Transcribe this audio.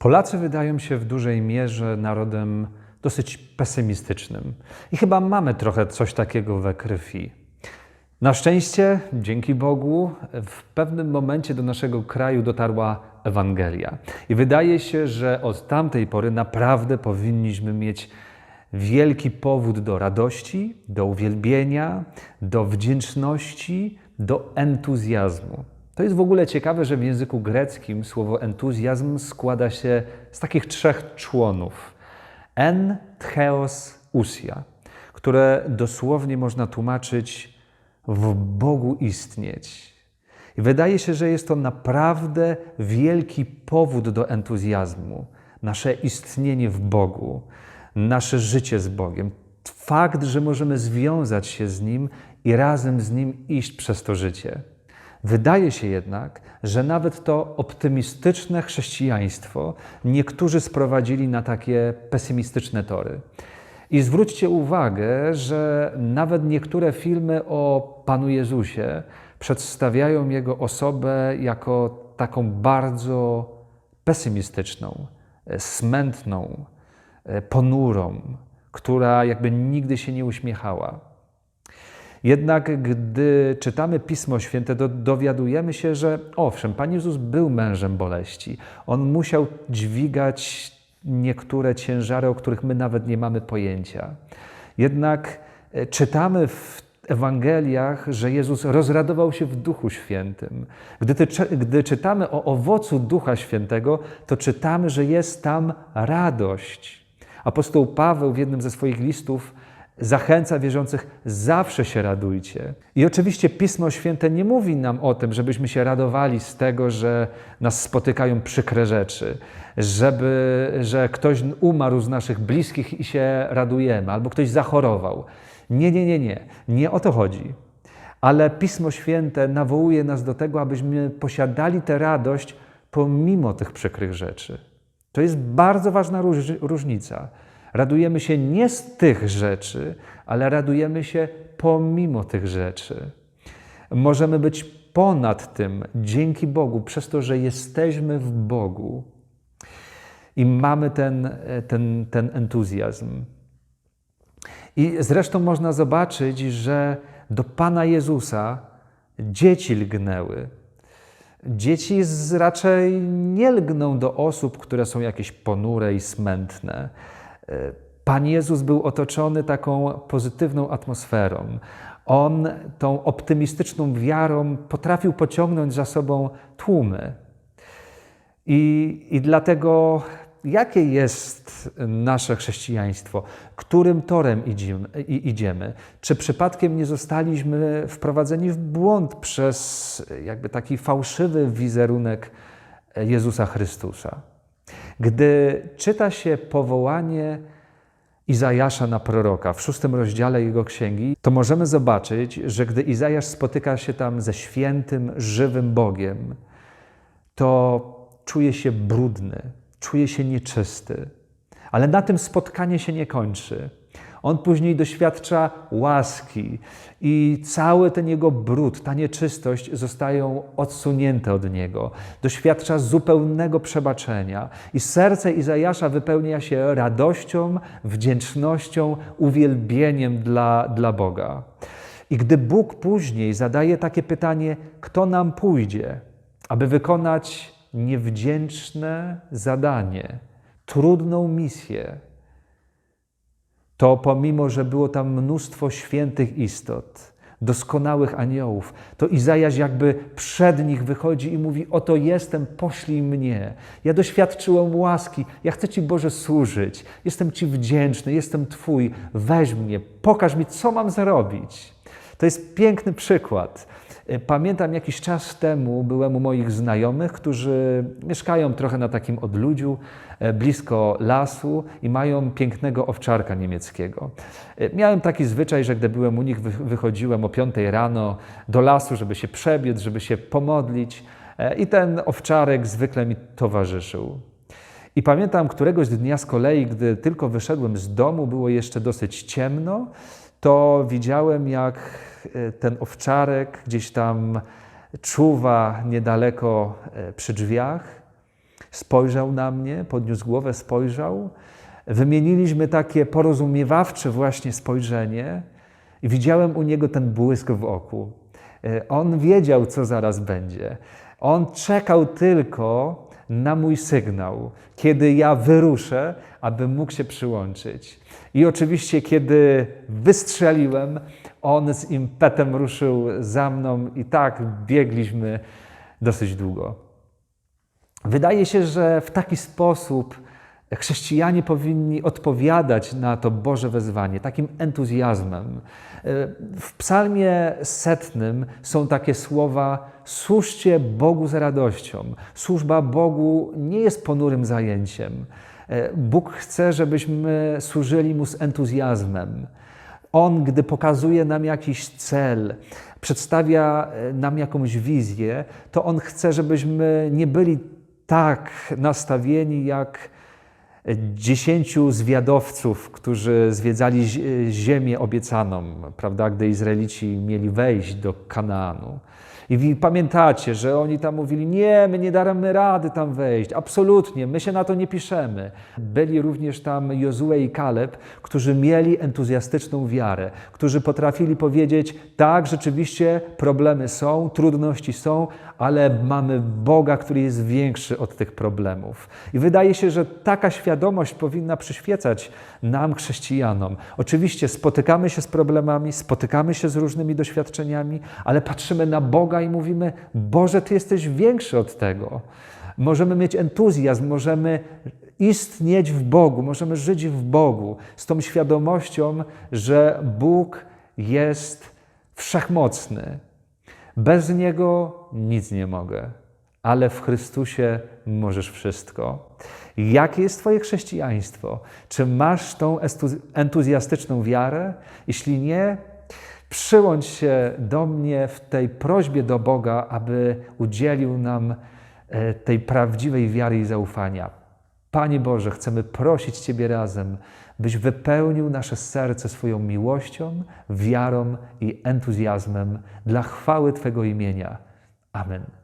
Polacy wydają się w dużej mierze narodem dosyć pesymistycznym. I chyba mamy trochę coś takiego we krwi. Na szczęście, dzięki Bogu, w pewnym momencie do naszego kraju dotarła Ewangelia. I wydaje się, że od tamtej pory naprawdę powinniśmy mieć wielki powód do radości, do uwielbienia, do wdzięczności, do entuzjazmu. To jest w ogóle ciekawe, że w języku greckim słowo entuzjazm składa się z takich trzech członów. En, theos, usia, które dosłownie można tłumaczyć w Bogu istnieć. I wydaje się, że jest to naprawdę wielki powód do entuzjazmu. Nasze istnienie w Bogu, nasze życie z Bogiem. Fakt, że możemy związać się z Nim i razem z Nim iść przez to życie. Wydaje się jednak, że nawet to optymistyczne chrześcijaństwo niektórzy sprowadzili na takie pesymistyczne tory. I zwróćcie uwagę, że nawet niektóre filmy o Panu Jezusie przedstawiają Jego osobę jako taką bardzo pesymistyczną, smętną, ponurą, która jakby nigdy się nie uśmiechała. Jednak gdy czytamy Pismo Święte, dowiadujemy się, że owszem, Pan Jezus był mężem boleści. On musiał dźwigać niektóre ciężary, o których my nawet nie mamy pojęcia. Jednak e, czytamy w Ewangeliach, że Jezus rozradował się w Duchu Świętym. Gdy, ty, gdy czytamy o owocu Ducha Świętego, to czytamy, że jest tam radość. Apostoł Paweł w jednym ze swoich listów zachęca wierzących, zawsze się radujcie. I oczywiście Pismo Święte nie mówi nam o tym, żebyśmy się radowali z tego, że nas spotykają przykre rzeczy, żeby, że ktoś umarł z naszych bliskich i się radujemy, albo ktoś zachorował. Nie, nie, nie, nie. Nie o to chodzi. Ale Pismo Święte nawołuje nas do tego, abyśmy posiadali tę radość pomimo tych przykrych rzeczy. To jest bardzo ważna różnica. Radujemy się nie z tych rzeczy, ale radujemy się pomimo tych rzeczy. Możemy być ponad tym dzięki Bogu, przez to, że jesteśmy w Bogu i mamy ten, ten, ten entuzjazm. I zresztą można zobaczyć, że do Pana Jezusa dzieci lgnęły. Dzieci raczej nie lgną do osób, które są jakieś ponure i smętne. Pan Jezus był otoczony taką pozytywną atmosferą. On tą optymistyczną wiarą potrafił pociągnąć za sobą tłumy. I, i dlatego, jakie jest nasze chrześcijaństwo? Którym torem idziemy, idziemy? Czy przypadkiem nie zostaliśmy wprowadzeni w błąd przez jakby taki fałszywy wizerunek Jezusa Chrystusa? Gdy czyta się powołanie Izajasza na proroka w szóstym rozdziale jego księgi, to możemy zobaczyć, że gdy Izajasz spotyka się tam ze świętym, żywym Bogiem, to czuje się brudny, czuje się nieczysty. Ale na tym spotkanie się nie kończy. On później doświadcza łaski i cały ten jego brud, ta nieczystość zostają odsunięte od niego. Doświadcza zupełnego przebaczenia i serce Izajasza wypełnia się radością, wdzięcznością, uwielbieniem dla, dla Boga. I gdy Bóg później zadaje takie pytanie, kto nam pójdzie, aby wykonać niewdzięczne zadanie, trudną misję, to pomimo, że było tam mnóstwo świętych istot, doskonałych aniołów, to Izajasz jakby przed nich wychodzi i mówi: Oto jestem, poślij mnie. Ja doświadczyłem łaski, ja chcę Ci Boże służyć, jestem Ci wdzięczny, jestem Twój, weź mnie, pokaż mi, co mam zrobić. To jest piękny przykład. E, pamiętam jakiś czas temu byłem u moich znajomych, którzy mieszkają trochę na takim odludziu, e, blisko lasu i mają pięknego owczarka niemieckiego. E, miałem taki zwyczaj, że gdy byłem u nich, wychodziłem o 5 rano do lasu, żeby się przebiec, żeby się pomodlić i ten owczarek zwykle mi towarzyszył. I pamiętam któregoś dnia z kolei, gdy tylko wyszedłem z domu, było jeszcze dosyć ciemno, to widziałem, jak e, ten owczarek gdzieś tam czuwa niedaleko e, przy drzwiach. Spojrzał na mnie, podniósł głowę, spojrzał. Wymieniliśmy takie porozumiewawcze właśnie spojrzenie i widziałem u niego ten błysk w oku. E, on wiedział, co zaraz będzie. On czekał tylko na mój sygnał, kiedy ja wyruszę, aby mógł się przyłączyć. I oczywiście, kiedy wystrzeliłem, on z impetem ruszył za mną i tak biegliśmy dosyć długo. Wydaje się, że w taki sposób chrześcijanie powinni odpowiadać na to Boże wezwanie takim entuzjazmem. W Psalmie setnym są takie słowa: Służcie Bogu z radością. Służba Bogu nie jest ponurym zajęciem. Bóg chce, żebyśmy służyli Mu z entuzjazmem. On, gdy pokazuje nam jakiś cel, przedstawia nam jakąś wizję, to On chce, żebyśmy nie byli tak nastawieni jak dziesięciu zwiadowców, którzy zwiedzali ziemię obiecaną, prawda, gdy Izraelici mieli wejść do Kanaanu. I pamiętacie, że oni tam mówili: Nie, my nie damy rady tam wejść, absolutnie, my się na to nie piszemy. Byli również tam Jozue i Kaleb, którzy mieli entuzjastyczną wiarę, którzy potrafili powiedzieć: Tak, rzeczywiście problemy są, trudności są, ale mamy Boga, który jest większy od tych problemów. I wydaje się, że taka świadomość powinna przyświecać nam, chrześcijanom. Oczywiście spotykamy się z problemami, spotykamy się z różnymi doświadczeniami, ale patrzymy na Boga i mówimy: Boże, Ty jesteś większy od tego. Możemy mieć entuzjazm, możemy istnieć w Bogu, możemy żyć w Bogu z tą świadomością, że Bóg jest wszechmocny. Bez Niego nic nie mogę, ale w Chrystusie możesz wszystko. Jakie jest Twoje chrześcijaństwo? Czy masz tą entuzjastyczną wiarę? Jeśli nie, przyłącz się do mnie w tej prośbie do Boga, aby udzielił nam e, tej prawdziwej wiary i zaufania. Panie Boże, chcemy prosić Ciebie razem, byś wypełnił nasze serce swoją miłością, wiarą i entuzjazmem dla chwały Twego imienia. Amen.